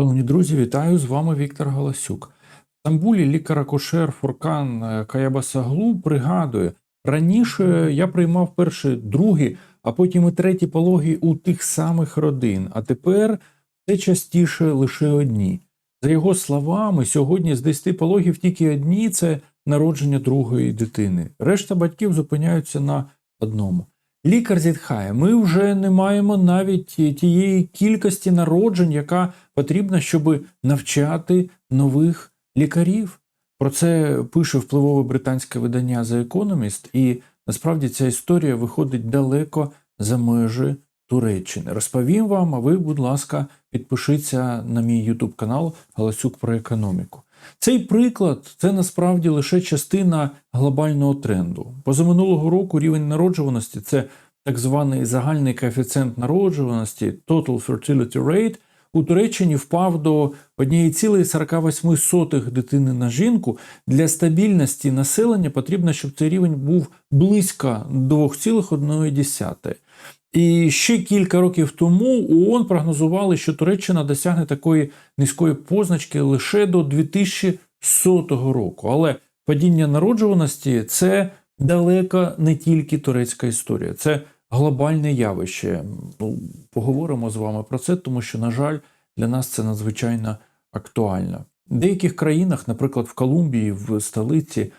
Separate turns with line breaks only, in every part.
Шановні друзі, вітаю з вами Віктор Галасюк. В Стамбулі лікар-акушер Фуркан е, Каябасаглу пригадує, раніше я приймав перші, другі, а потім і треті пологи у тих самих родин, а тепер це частіше лише одні. За його словами, сьогодні з 10 пологів тільки одні це народження другої дитини. Решта батьків зупиняються на одному. Лікар зітхає, ми вже не маємо навіть тієї кількості народжень, яка потрібна, щоб навчати нових лікарів. Про це пише впливове британське видання The Economist, і насправді ця історія виходить далеко за межі Туреччини. Розповім вам, а ви, будь ласка, підпишіться на мій YouTube канал Галасюк про економіку. Цей приклад це насправді лише частина глобального тренду. Позаминулого року рівень народжуваності це так званий загальний коефіцієнт народжуваності Total Fertility Rate, у Туреччині впав до 1,48 дитини на жінку. Для стабільності населення потрібно, щоб цей рівень був близько 2,1. І ще кілька років тому ООН прогнозували, що Туреччина досягне такої низької позначки лише до 2100 року. Але падіння народжуваності це далеко не тільки турецька історія, це глобальне явище. Ну, Поговоримо з вами про це, тому що, на жаль, для нас це надзвичайно актуально. В деяких країнах, наприклад, в Колумбії, в столиці,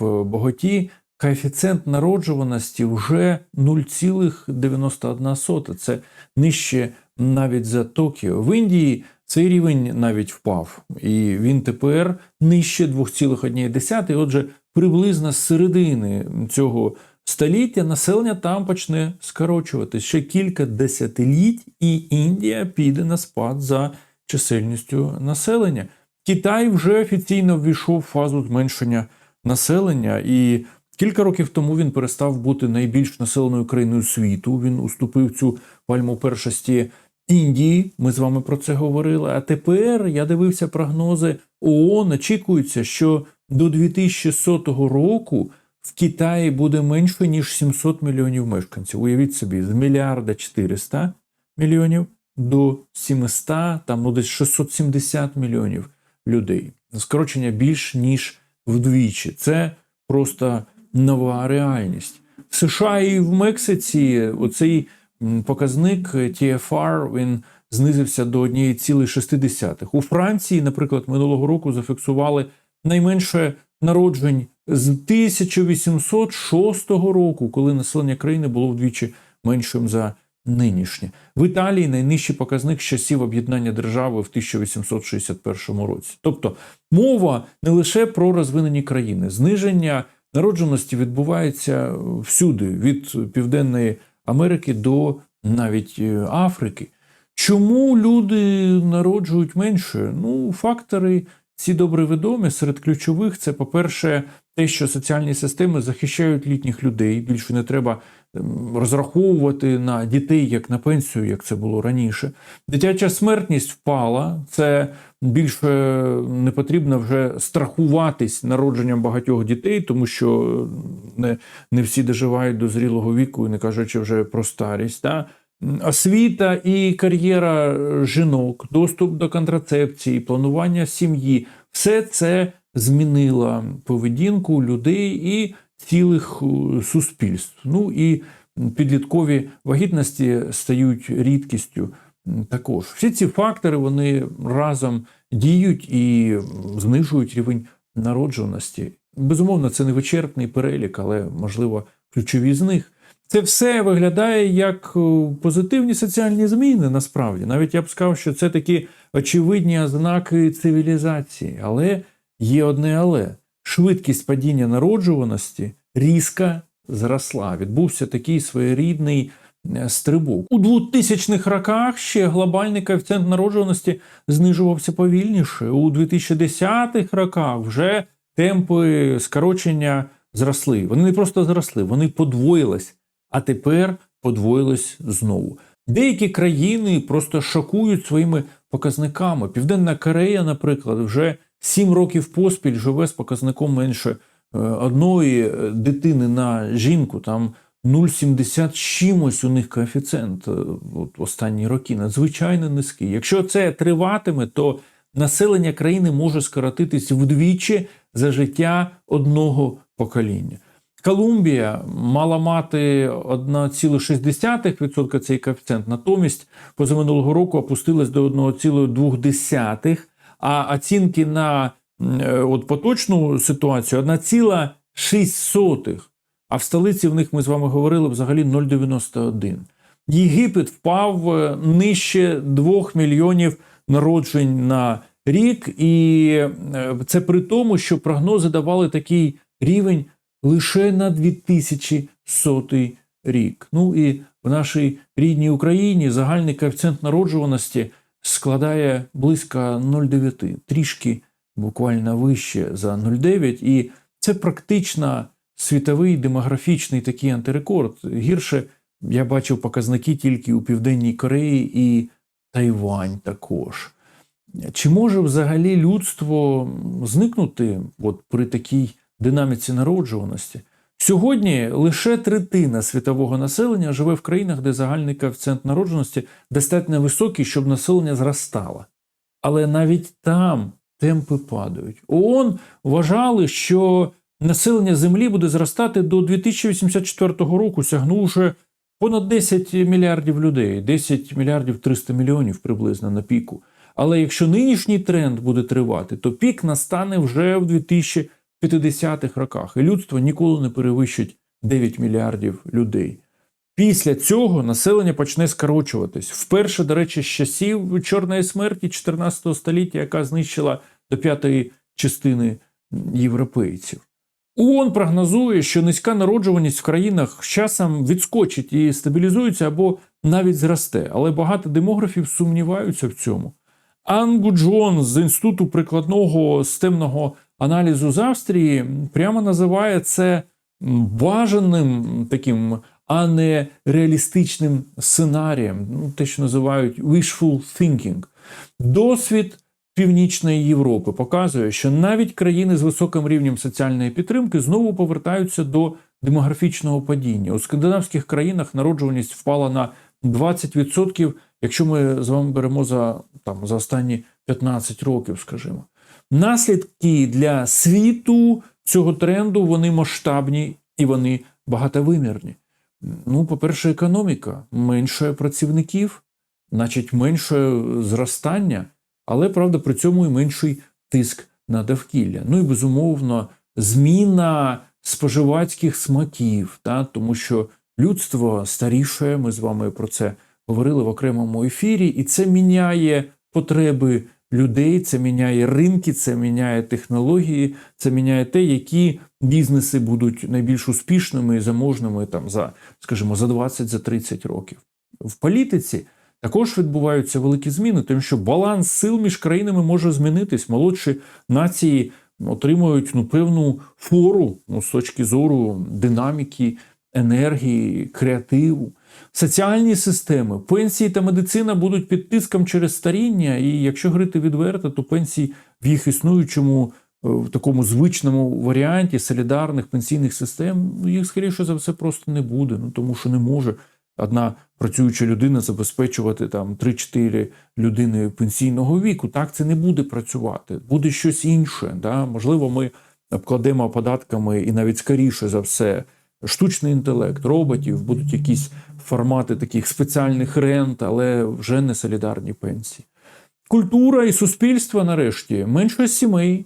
в Боготі, коефіцієнт народжуваності вже 0,91. Це нижче навіть за Токіо. В Індії цей рівень навіть впав, і він тепер нижче 2,1. Отже, приблизно з середини цього століття населення там почне скорочуватись. Ще кілька десятиліть, і Індія піде на спад за чисельністю населення. Китай вже офіційно ввійшов в фазу зменшення населення, і кілька років тому він перестав бути найбільш населеною країною світу. Він уступив цю пальму першості Індії. Ми з вами про це говорили. А тепер я дивився прогнози ООН. Очікується, що до 2100 року в Китаї буде менше ніж 700 мільйонів мешканців. Уявіть собі, з мільярда 400 мільйонів до 700, там ну десь 670 мільйонів людей. Скорочення більш ніж вдвічі. Це просто нова реальність. В США і в Мексиці оцей показник TFR він знизився до 1,6. У Франції, наприклад, минулого року зафіксували найменше народжень з 1806 року, коли населення країни було вдвічі меншим за нинішнє. В Італії найнижчий показник з часів об'єднання держави в 1861 році. Тобто мова не лише про розвинені країни, зниження народженості відбуваються всюди, від Південної Америки до навіть е, Африки. Чому люди народжують менше? Ну, фактори ці добре відомі. Серед ключових це, по-перше, те, що соціальні системи захищають літніх людей. Більше не треба розраховувати на дітей як на пенсію, як це було раніше. Дитяча смертність впала. Це більше не потрібно вже страхуватись народженням багатьох дітей, тому що не не всі доживають до зрілого віку, не кажучи вже про старість. Да? Освіта і кар'єра жінок, доступ до контрацепції, планування сім'ї все це змінило поведінку людей і цілих суспільств. Ну і підліткові вагітності стають рідкістю. Також всі ці фактори вони разом діють і знижують рівень народжуваності. Безумовно, це не вичерпний перелік, але можливо ключові з них. Це все виглядає як позитивні соціальні зміни. Насправді, навіть я б сказав, що це такі очевидні ознаки цивілізації. Але є одне але швидкість падіння народжуваності різко зросла. Відбувся такий своєрідний е, стрибок. У 2000-х роках ще глобальний коефіцієнт народжуваності знижувався повільніше. У 2010-х роках вже темпи скорочення зросли. Вони не просто зросли, вони подвоїлись, а тепер подвоїлись знову. Деякі країни просто шокують своїми показниками. Південна Корея, наприклад, вже 7 років поспіль живе з показником менше е, одної дитини на жінку. Там 0,70 з чимось у них коефіцієнт е, от останні роки надзвичайно низький. Якщо це триватиме, то населення країни може скоротитись вдвічі за життя одного покоління. Колумбія мала мати 1,6% цей коефіцієнт, натомість позаминулого року опустилась до 1,2%, а оцінки на е, от поточну ситуацію 1,6%. А в столиці в них ми з вами говорили взагалі 0,91. Єгипет впав е, нижче 2 мільйонів народжень на рік, і е, це при тому, що прогнози давали такий рівень лише на 2100 рік. Ну і в нашій рідній Україні загальний коефіцієнт народжуваності складає близько 0,9, трішки буквально вище за 0,9, і це практично світовий демографічний такий антирекорд. Гірше я бачив показники тільки у Південній Кореї і Тайвань також. Чи може взагалі людство зникнути от при такій динаміці народжуваності? Сьогодні лише третина світового населення живе в країнах, де загальний коефіцієнт народжуваності достатньо високий, щоб населення зростало. Але навіть там темпи падають. ООН вважали, що населення Землі буде зростати до 2084 року, сягнувши понад 10 мільярдів людей, 10 мільярдів 300 мільйонів приблизно на піку. Але якщо нинішній тренд буде тривати, то пік настане вже в 2050-х роках, і людство ніколи не перевищить 9 мільярдів людей. Після цього населення почне скорочуватись. Вперше, до речі, з часів чорної смерті 14 століття, яка знищила до п'ятої частини європейців. ООН прогнозує, що низька народжуваність в країнах з часом відскочить і стабілізується або навіть зросте. Але багато демографів сумніваються в цьому. Ангу Джон з інституту прикладного системного аналізу з Австрії прямо називає це бажаним таким, а не реалістичним сценарієм, ну, те, що називають wishful thinking. Досвід Північної Європи показує, що навіть країни з високим рівнем соціальної підтримки знову повертаються до демографічного падіння. У скандинавських країнах народжуваність впала на 20%, якщо ми з вами беремо за, там, за останні 15 років, скажімо. Наслідки для світу цього тренду вони масштабні і вони багатовимірні. Ну, по-перше, економіка, менше працівників, значить, менше зростання, але правда при цьому і менший тиск на довкілля. Ну і безумовно, зміна споживацьких смаків, та, тому що людство старіше, ми з вами про це говорили в окремому ефірі, і це міняє потреби людей, це міняє ринки, це міняє технології, це міняє те, які бізнеси будуть найбільш успішними і заможними там за, скажімо, за 20-30 років. В політиці також відбуваються великі зміни, тому що баланс сил між країнами може змінитись. Молодші нації отримують ну, певну фору ну, з точки зору динаміки, енергії, креативу. Соціальні системи, пенсії та медицина будуть під тиском через старіння, і якщо говорити відверто, то пенсії в їх існуючому е, в такому звичному варіанті солідарних пенсійних систем, ну, їх скоріше за все просто не буде. Ну тому що не може одна працююча людина забезпечувати там 3-4 людини пенсійного віку. Так це не буде працювати. Буде щось інше. Да? Можливо, ми обкладемо податками і навіть скоріше за все. Штучний інтелект, роботів, будуть якісь формати таких спеціальних рент, але вже не солідарні пенсії. Культура і суспільство, нарешті, менше сімей,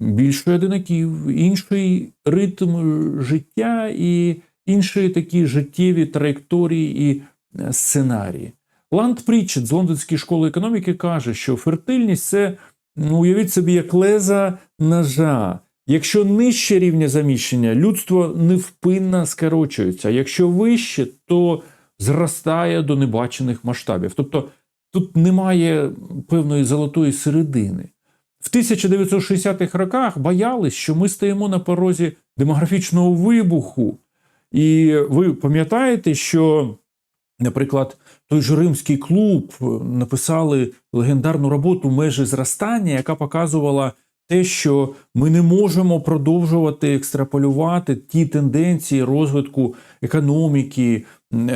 більше одинаків, інший ритм життя і інші такі життєві траєкторії і е, сценарії. Ланд Прітчет з Лондонської школи економіки каже, що фертильність це, ну, уявіть собі, як леза ножа. Якщо нижче рівня заміщення, людство невпинно скорочується. Якщо вище, то зростає до небачених масштабів. Тобто тут немає певної золотої середини. В 1960-х роках боялись, що ми стоїмо на порозі демографічного вибуху. І ви пам'ятаєте, що, наприклад, той же римський клуб написали легендарну роботу межі зростання, яка показувала те, що ми не можемо продовжувати екстраполювати ті тенденції розвитку економіки,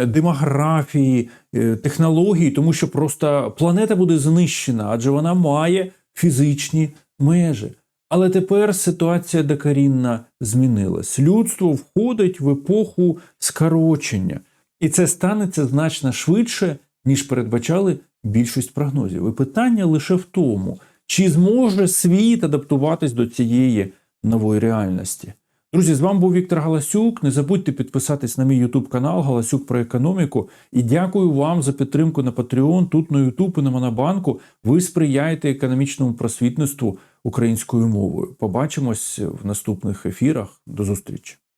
демографії, е, технологій, тому що просто планета буде знищена, адже вона має фізичні межі. Але тепер ситуація докорінно змінилась. Людство входить в епоху скорочення, і це станеться значно швидше, ніж передбачали більшість прогнозів. І питання лише в тому, чи зможе світ адаптуватись до цієї нової реальності. Друзі, з вами був Віктор Галасюк. Не забудьте підписатись на мій Ютуб канал Галасюк про економіку. І дякую вам за підтримку на Patreon, тут на Ютуб і на Монобанку. Ви сприяєте економічному просвітництву українською мовою. Побачимось в наступних ефірах. До зустрічі.